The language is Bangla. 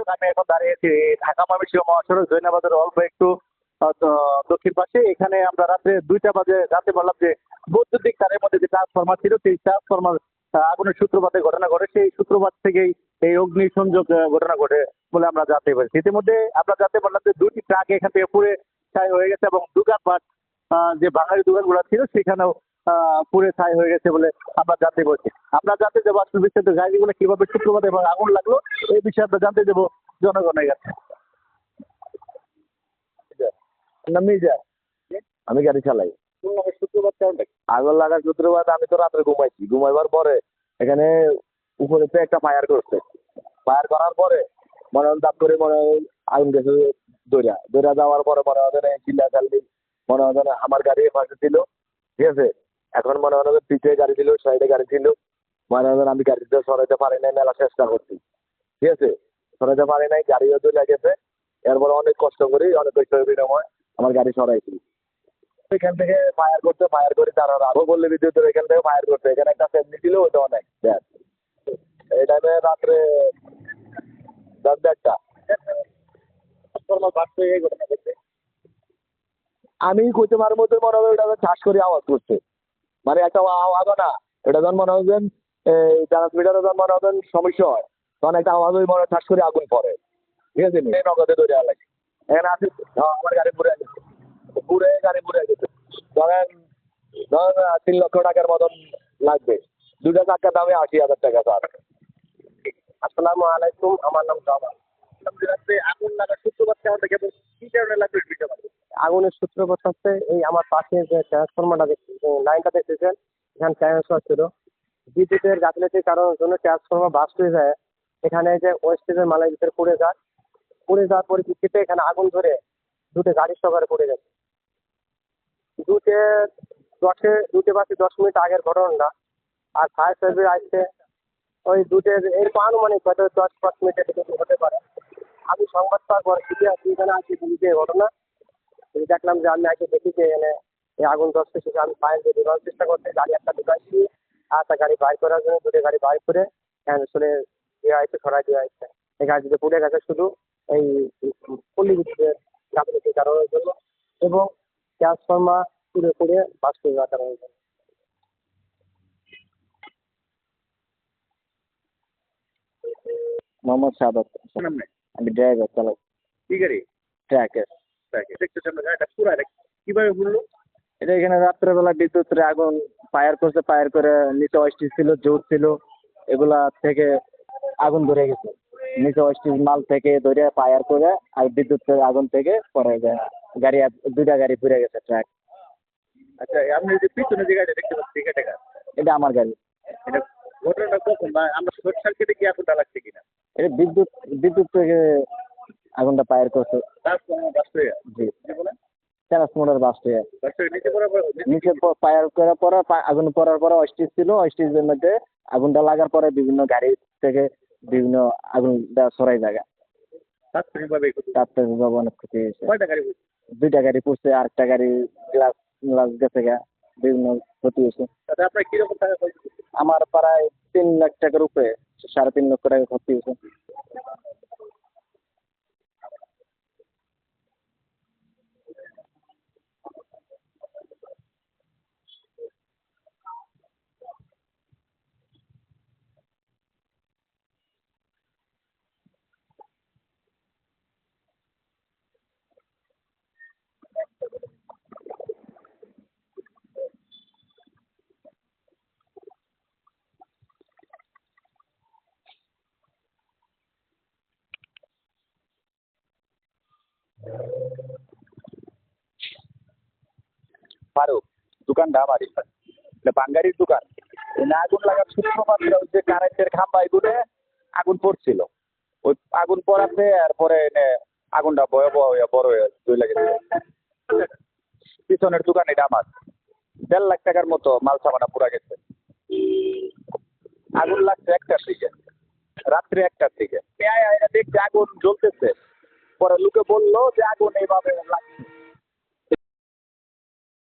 দর্শক আমি এখন দাঁড়িয়েছি ঢাকা ময়মনসিংহ মহাসড়ক জৈনাবাদের অল্প একটু দক্ষিণ পাশে। এখানে আমরা রাত্রে দুইটা বাজে জানতে পারলাম যে বৈদ্যুতিক তারের মধ্যে যে ট্রান্সফরমার ছিল, সেই ট্রান্সফরমার আগুনের সূত্রপাতে ঘটনা ঘটে। সেই সূত্রপাত থেকেই এই অগ্নি সংযোগ ঘটনা ঘটে বলে আমরা জানতে পারছি। ইতিমধ্যে আমরা জানতে পারলাম যে দুটি ট্রাক এখান থেকে পুড়ে হয়ে গেছে এবং দোকানপাট যে বাঙালি দোকানগুলো ছিল, সেখানেও পুড়ে ছাই হয়ে গেছে বলে আমরা জানতে পারছি। আমরা জানতে যাব আসলে বিস্তারিত গাড়িগুলো কীভাবে সূত্রপাত এবং আগুন লাগল এই বিষয়ে আমরা জানতে যাব জনগণের কাছে। মির্জা। আমি গাড়ি চালাই। আগুন লাগার সূত্রপাত আমি তো রাত্রে ঘুমাইছি। ঘুমাইবার পরে এখানে উপরে তো একটা ফায়ার করছে। ফায়ার করার পরে মনে হয় দাপ করে মনে হয় আগুন গেছে দৌড়া দৌড়া যাওয়ার পরে মনে হয় চিল্লা চাল্লি মনে হয় আমার গাড়ি পাশে ছিল। ঠিক আছে? এখন মনে হয় পিঠে গাড়ি ছিল সাইডে গাড়ি ছিল মনে হয় আমি গাড়িতে সরাইতে পারি নাই, মেলা চেষ্টা করছি। ঠিক আছে? সরাইতে পারি নাই, গাড়িও দৌড়া গেছে এরপরে অনেক কষ্ট করি, অনেক কষ্ট বিনিময় আমার গাড়ি সরাইছি। এখান থেকে ফায়ার করতে, ফায়ার করে তারা আরও বললে বিদ্যুতের এখান থেকে ফায়ার করতে। এখানে একটা সেমনি ছিল ওটা অনেক, ব্যাস। এই টাইমে রাত্রে দশ দেড়টা। আমি কইতে মধ্যে মনে হবে ওটা চাষ করে আওয়াজ করছে। মানে একটা আওয়াজ না এটা যখন মনে হবেন এই ট্রান্সমিটারে যখন মনে হবেন সমস্যা হয়। তখন একটা আওয়াজ ওই মনে হয় ঠাস করে আগুন পড়ে। ঠিক আছে এই নগদে ধরে লাগে। এখানে আছে আমার গাড়ি পুড়ে গেছে। পুড়ে গাড়ি পুড়ে গেছে। ধরেন ধরেন তিন লক্ষ টাকার মতন লাগবে। দুটা চাকার দামে আশি হাজার টাকা স্যার আসসালামু আলাইকুম আমার নাম রাত্রে আগুন লাগার আগুনের সূত্রপাত হচ্ছে এই আমার পাশে যে ট্রান্সফরমারটা দেখতে লাইনটা দেখতেছেন, এখানে ট্রান্সফার ছিল। বিদ্যুতের গাফিলতির কারণের জন্য ট্রান্সফরমার বাস্ট হয়ে যায়। এখানে যে ওয়েস্টেজের মালের ভিতরে পড়ে যায়। পড়ে যাওয়ার পরিপ্রেক্ষিতে এখানে আগুন ধরে দুটো গাড়ির সকারে পড়ে গেছে। দুটে দশে, দুটে বাসে দশ মিনিট আগের ঘটনা আর ফায়ার সার্ভিস আসছে। ওই দুটে এরকম আনুমানিক হয়তো দশ পাঁচ মিনিটের হতে পারে। আমি সংবাদ পাওয়ার পর ছুটে আসি এখানে আসি বুঝে ঘটনা। আমি দেখলাম যে আমি আগে দেখি যে এখানে এই আগুন ধরতে শেষে আমি ফায়ার দিয়ে ঢোকানোর চেষ্টা করতে গাড়ি একটা ঢুকাইছি আর একটা গাড়ি বাইর করার জন্য দুটো গাড়ি বাইর করে চলে দেওয়া হয়েছে সরাই দেওয়া হয়েছে। এই গাড়িতে পুড়ে গেছে শুধু এই পল্লী বিদ্যুতের গাফিলতির কারণের জন্য এবং ট্রান্সফর্মার পুড়ে পুড়ে বাস করে যাওয়ার কারণের জন্য। মোহাম্মদ সাদাত আমি ড্রাইভার চালাই কি গাড়ি? ট্র্যাকের দেখে দেখতেছি আমরা গাড়িটা কীভাবে বলল এটা এখানে রাত্রেবেলা বিদ্যুতের আগুন ফায়ার করছে ফায়ার করে নিচে অস্টিজ ছিল জোর ছিল এগুলা থেকে আগুন ধরে গেছে। নিচে অস্টিজ মাল থেকে ধরে ফায়ার করে আর বিদ্যুতের আগুন থেকে পরে যায়। গাড়ি দুইটা গাড়ি ঘুরে গেছে ট্রাক আচ্ছা আপনি যে পিছনে যে গাড়িটা দেখতে পাচ্ছি এটা এটা আমার গাড়ি। এটা ঘটনাটা কখন? আমরা শর্ট সার্কিটে কি আগুনটা লাগছে কিনা? এটা বিদ্যুৎ বিদ্যুৎ থেকে আগুনটা ফায়ার করছে। জি। বাস্ট হয়ে নিচে নিচে করার পরে আগুন পড়ার পরে অস্টিজ ছিল। অস্টিজের মধ্যে আগুনটা লাগার পরে বিভিন্ন গাড়ি থেকে বিভিন্ন আগুনটা সরাই জায়গা। তাৎক্ষণিকভাবে অনেক ক্ষতি হয়েছে। দুইটা গাড়ি পড়ছে আরেকটা গাড়ি গ্লাস গ্লাস গেছে গা। বিভিন্ন ক্ষতি হয়েছে। আমার প্রায় তিন লাখ টাকার উপরে। সাড়ে তিন লক্ষ টাকা ক্ষতি ফারুক দোকানটা আমারই এটা বাঙ্গারির দোকান। আগুন লাগার সূত্রপাতটা হচ্ছে কারেন্টের খাম্বায় গুলে আগুন পড়ছিল। ওই আগুন পড়াতে আর পরে এনে আগুনটা ভয়াবহ হয়ে বড় হয়ে দুই লাগে পিছনের দোকানে এটা দেড় লাখ টাকার মতো মাল সামানা পুরা গেছে। আগুন লাগছে একটার দিকে। রাত্রে একটার দিকে। দেখছে আগুন জ্বলতেছে। পরে লোকে বলল যে আগুন এইভাবে লাগছে।